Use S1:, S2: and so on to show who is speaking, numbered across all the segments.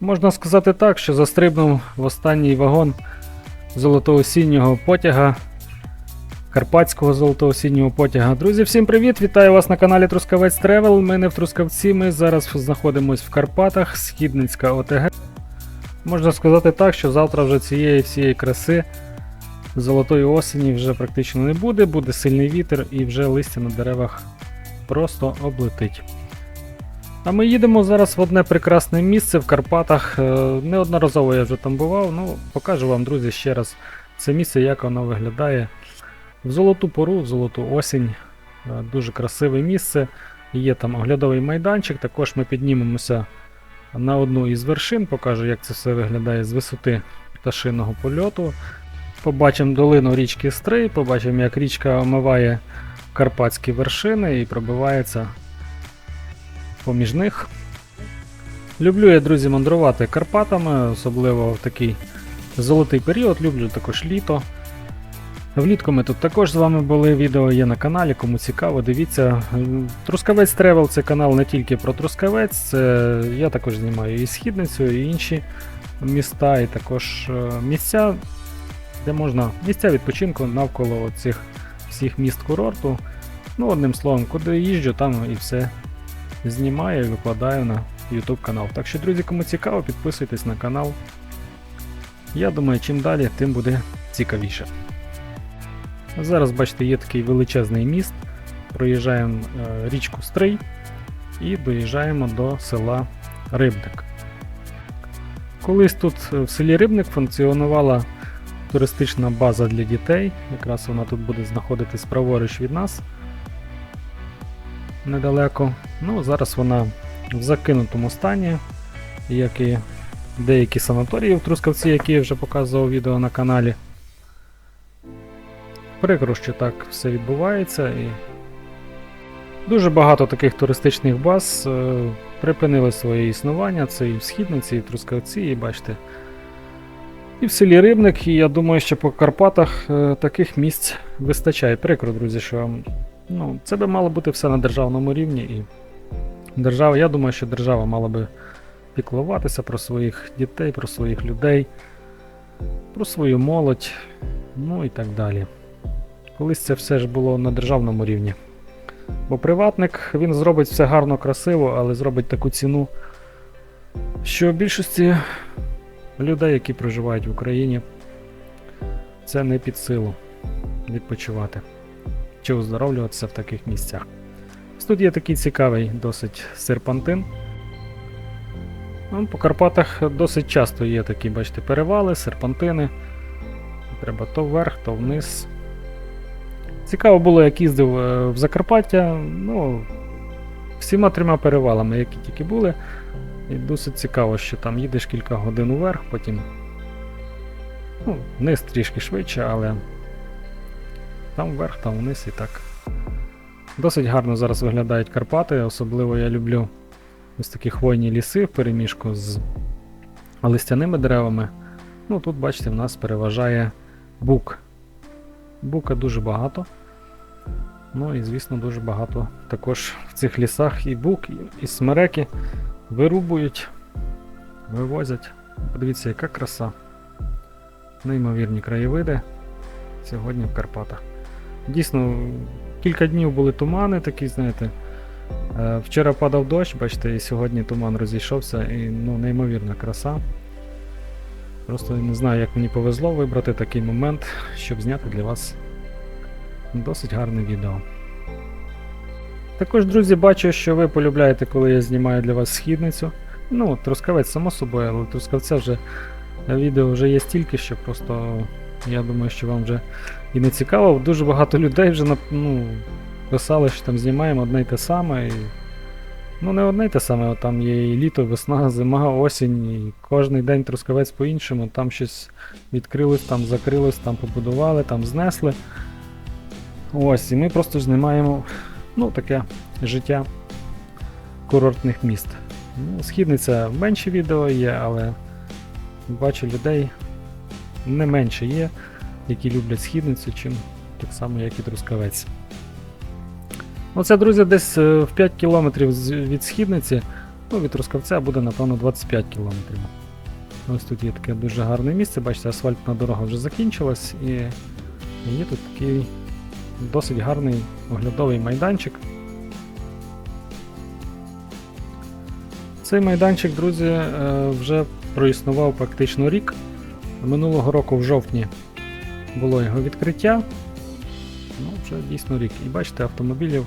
S1: Можна сказати так, що застрибнув в останній вагон золотоосіннього потяга, карпатського золотоосіннього потяга. Друзі, всім привіт! Вітаю вас на каналі Трускавець Тревел. Ми не в Трускавці, ми зараз знаходимося в Карпатах, Східницька ОТГ. Можна сказати так, що завтра вже цієї всієї краси золотої осені вже практично не буде, буде сильний вітер і вже листя на деревах просто облетить. А ми їдемо зараз в одне прекрасне місце в Карпатах. Е, Неодноразово я вже там бував. Ну, покажу вам, друзі, ще раз це місце, як воно виглядає в золоту пору, в золоту осінь. Е, Дуже красиве місце. Є там оглядовий майданчик. Також ми піднімемося на одну із вершин, покажу, як це все виглядає з висоти пташиного польоту. Побачимо долину річки Стрий, побачимо, як річка омиває карпатські вершини і пробивається поміж них. Люблю я, друзі, мандрувати Карпатами, особливо в такий золотий період, люблю також літо. Влітку ми тут також з вами були, відео є на каналі, кому цікаво, дивіться. Трускавець Тревел це канал не тільки про Трускавець, це я також знімаю і східницю, і інші міста, і також е, місця, де можна місця відпочинку навколо цих всіх міст курорту. Ну, одним словом, куди їжджу, там і все знімаю і викладаю на YouTube канал. Так що, друзі, кому цікаво, підписуйтесь на канал. Я думаю, чим далі, тим буде цікавіше. Зараз, бачите, є такий величезний міст. Проїжджаємо е, річку Стрий і доїжджаємо до села Рибник. Колись тут е, в селі Рибник функціонувала туристична база для дітей. Якраз вона тут буде знаходитись праворуч від нас недалеко. Ну, зараз вона в закинутому стані, як і деякі санаторії в Трускавці, які я вже показував відео на каналі. Прикро, що так все відбувається і дуже багато таких туристичних баз е, припинили своє існування. Це і в Східниці, і в Трускавці, і бачите. І в селі Рибник, і я думаю, що по Карпатах е, таких місць вистачає. Прикро, друзі, що ну, це би мало бути все на державному рівні. І держава, я думаю, що держава мала би піклуватися про своїх дітей, про своїх людей, про свою молодь, ну і так далі. Колись це все ж було на державному рівні. Бо приватник він зробить все гарно, красиво, але зробить таку ціну, що більшості людей, які проживають в Україні, це не під силу відпочивати чи оздоровлюватися в таких місцях. Тут є такий цікавий досить серпантин. Ну, по Карпатах досить часто є такі, бачите, перевали, серпантини. Треба то вверх, то вниз. Цікаво було, як їздив е, в Закарпаття. Ну, всіма трьома перевалами, які тільки були. І досить цікаво, що там їдеш кілька годин уверх, потім. Ну, вниз трішки швидше, але там вверх, там вниз і так. Досить гарно зараз виглядають Карпати, особливо я люблю ось такі хвойні ліси в переміжку з листяними деревами. Ну тут, бачите, в нас переважає бук. Бука дуже багато. Ну і, звісно, дуже багато також в цих лісах і бук, і, і смереки вирубують, вивозять. Подивіться, яка краса. Неймовірні краєвиди сьогодні в Карпатах. Дійсно, кілька днів були тумани такі, знаєте. Е, Вчора падав дощ, бачите, і сьогодні туман розійшовся, і ну, неймовірна краса. Просто не знаю, як мені повезло вибрати такий момент, щоб зняти для вас досить гарне відео. Також, друзі, бачу, що ви полюбляєте, коли я знімаю для вас східницю. Ну, трускавець, само собою, але трускавця вже відео вже є стільки, що просто я думаю, що вам вже і не цікаво. Дуже багато людей вже ну, писали, що там знімаємо одне й те саме. І... Ну, не одне й те саме, там є і літо, весна, зима, осінь, і кожний день трускавець по-іншому, там щось відкрилось, там закрилось, там побудували, там знесли. Ось, і ми просто знімаємо ну, таке життя курортних міст. Ну, східниця менше відео є, але бачу людей не менше є, які люблять східницю, чим так само, як і трускавець. Оце, друзі, десь е, в 5 кілометрів від східниці Ну, від Трускавця буде, напевно, 25 кілометрів. Ось тут є таке дуже гарне місце, бачите, асфальтна дорога вже закінчилась і є тут такий досить гарний оглядовий майданчик. Цей майданчик, друзі, е, вже проіснував практично рік. Минулого року в жовтні було його відкриття. Ну, вже дійсно рік. І бачите, автомобілів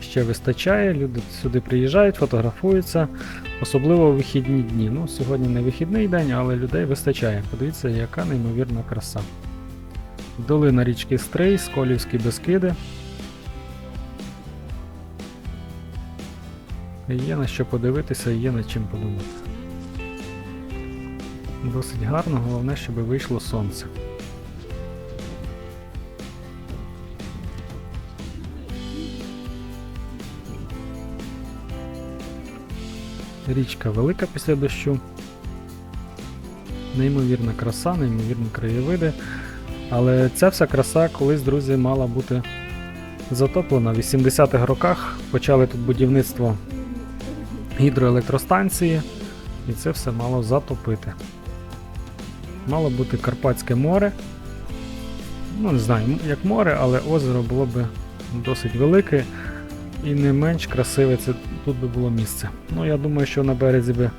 S1: ще вистачає, люди сюди приїжджають, фотографуються, особливо у вихідні дні. Ну, сьогодні не вихідний день, але людей вистачає. Подивіться, яка неймовірна краса. Долина річки Стрий, Сколівські Бескиди. Є на що подивитися, є над чим подумати. Досить гарно, головне, щоб вийшло сонце. Річка велика після дощу. Неймовірна краса, неймовірні краєвиди. Але ця вся краса колись, друзі, мала бути затоплена. В 80-х роках почали тут будівництво гідроелектростанції, і це все мало затопити. Мало бути Карпатське море. Ну, не знаю, як море, але озеро було б досить велике і не менш красиве це тут би було місце. Ну, я думаю, що на березі би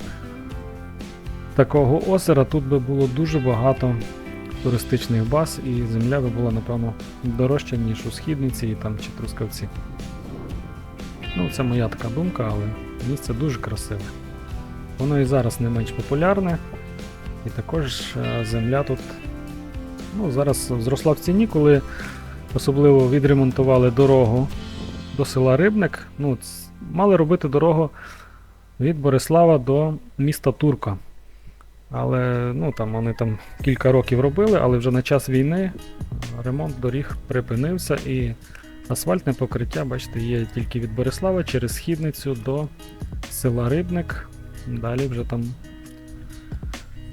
S1: такого озера тут би було дуже багато туристичних баз, і земля би була, напевно, дорожча, ніж у східниці і там чи трускавці. Ну, це моя така думка, але місце дуже красиве. Воно і зараз не менш популярне, і також е, земля тут ну, зараз зросла в ціні, коли особливо відремонтували дорогу до села Рибник. Ну, мали робити дорогу від Борислава до міста Турка. Але ну, там, вони там кілька років робили, але вже на час війни е, ремонт доріг припинився і асфальтне покриття, бачите, є тільки від Борислава через східницю до села Рибник. Далі вже там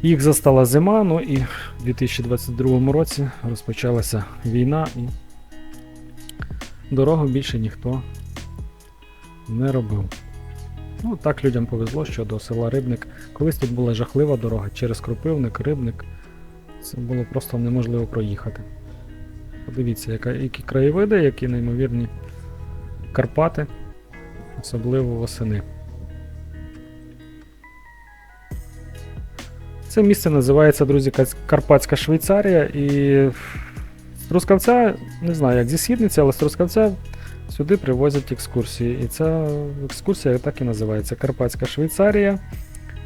S1: їх застала зима, ну і в 2022 році розпочалася війна і дорогу більше ніхто не робив. Ну, так людям повезло, що до села Рибник. Колись тут була жахлива дорога через Кропивник, Рибник. Це було просто неможливо проїхати. Подивіться, яка, які краєвиди, які неймовірні Карпати, особливо восени. Це місце називається, друзі, Карпатська Швейцарія. І з Трускавця, не знаю, як зі східниці, але з Трускавця сюди привозять екскурсії. І ця екскурсія так і називається Карпатська Швейцарія.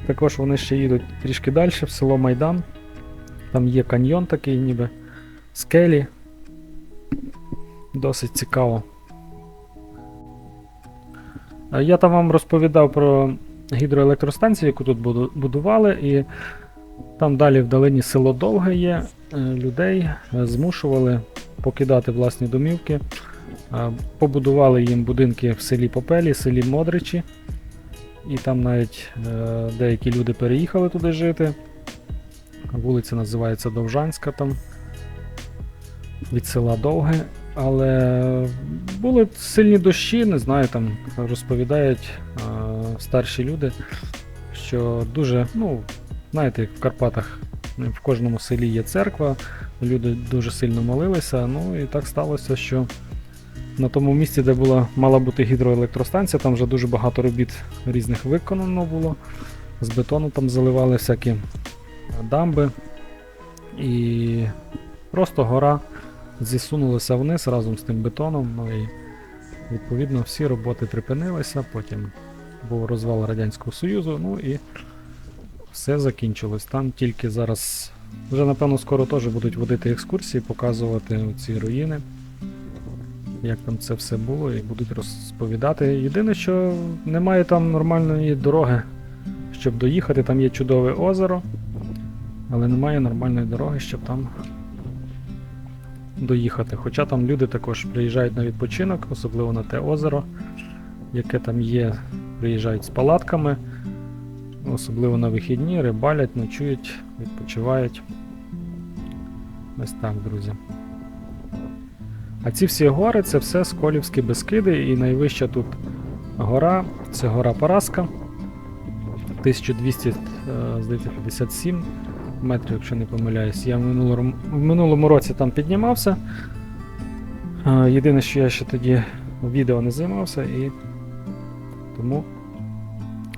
S1: Також вони ще їдуть трішки далі, в село Майдан. Там є каньйон такий, ніби скелі. Досить цікаво. Я там вам розповідав про гідроелектростанцію, яку тут будували, і там далі вдалині село Довге є. Е, Людей е, змушували покидати власні домівки. Е, Побудували їм будинки в селі Попелі, селі Модричі. І там навіть деякі люди переїхали туди жити. Вулиця називається Довжанська там. Від села Довге. Але були сильні дощі, не знаю, там розповідають старші люди, що дуже, ну, знаєте, як в Карпатах в кожному селі є церква, люди дуже сильно молилися. Ну і так сталося, що на тому місці, де була мала бути гідроелектростанція, там вже дуже багато робіт різних виконано було. З бетону там заливали всякі дамби. І просто гора зісунулася вниз разом з тим бетоном. Ну і відповідно всі роботи припинилися. Потім був розвал Радянського Союзу, ну і все закінчилось. Там тільки зараз, вже напевно скоро теж будуть водити екскурсії, показувати ці руїни, як там це все було, і будуть розповідати. Єдине, що немає там нормальної дороги, щоб доїхати. Там є чудове озеро, але немає нормальної дороги, щоб там доїхати. Хоча там люди також приїжджають на відпочинок, особливо на те озеро, яке там є, приїжджають з палатками, особливо на вихідні, рибалять, ночують, відпочивають. Ось так, друзі. А ці всі гори це все Сколівські Бескиди, і найвища тут гора це гора Параска. 1200, е, здається, 57 метрів, якщо не помиляюсь. Я в минулому, в минулому році там піднімався. Е, Єдине, що я ще тоді відео не займався, і тому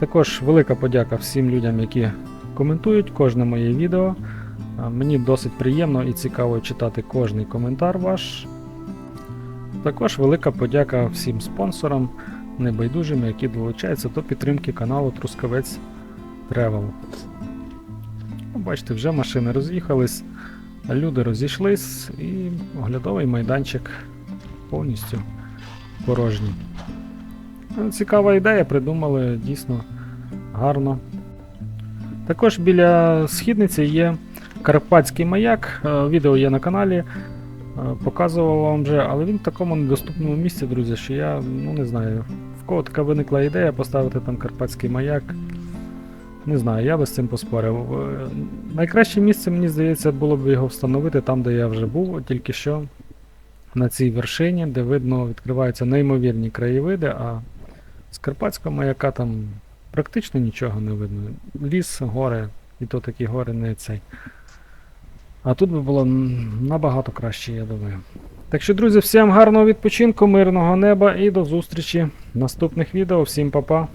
S1: Також велика подяка всім людям, які коментують кожне моє відео. Мені досить приємно і цікаво читати кожний коментар ваш. Також велика подяка всім спонсорам, небайдужим, які долучаються до підтримки каналу Трускавець Travel. Ну, Бачите, вже машини роз'їхались, люди розійшлись і оглядовий майданчик повністю порожній. Ну, Цікава ідея, придумали дійсно гарно. Також біля східниці є Карпатський маяк. Е, Відео є на каналі. е, Показував вам вже, але він в такому недоступному місці, друзі, що я ну не знаю. В кого така виникла ідея поставити там Карпатський маяк. Не знаю, я би з цим поспорив. Е, Найкраще місце, мені здається, було б його встановити там, де я вже був, тільки що на цій вершині, де видно, відкриваються неймовірні краєвиди, а з Карпатського маяка там практично нічого не видно. Ліс, гори, і то такі гори не цей. А тут би було набагато краще, я думаю. Так що, друзі, всім гарного відпочинку, мирного неба і до зустрічі в наступних відео. Всім па-па.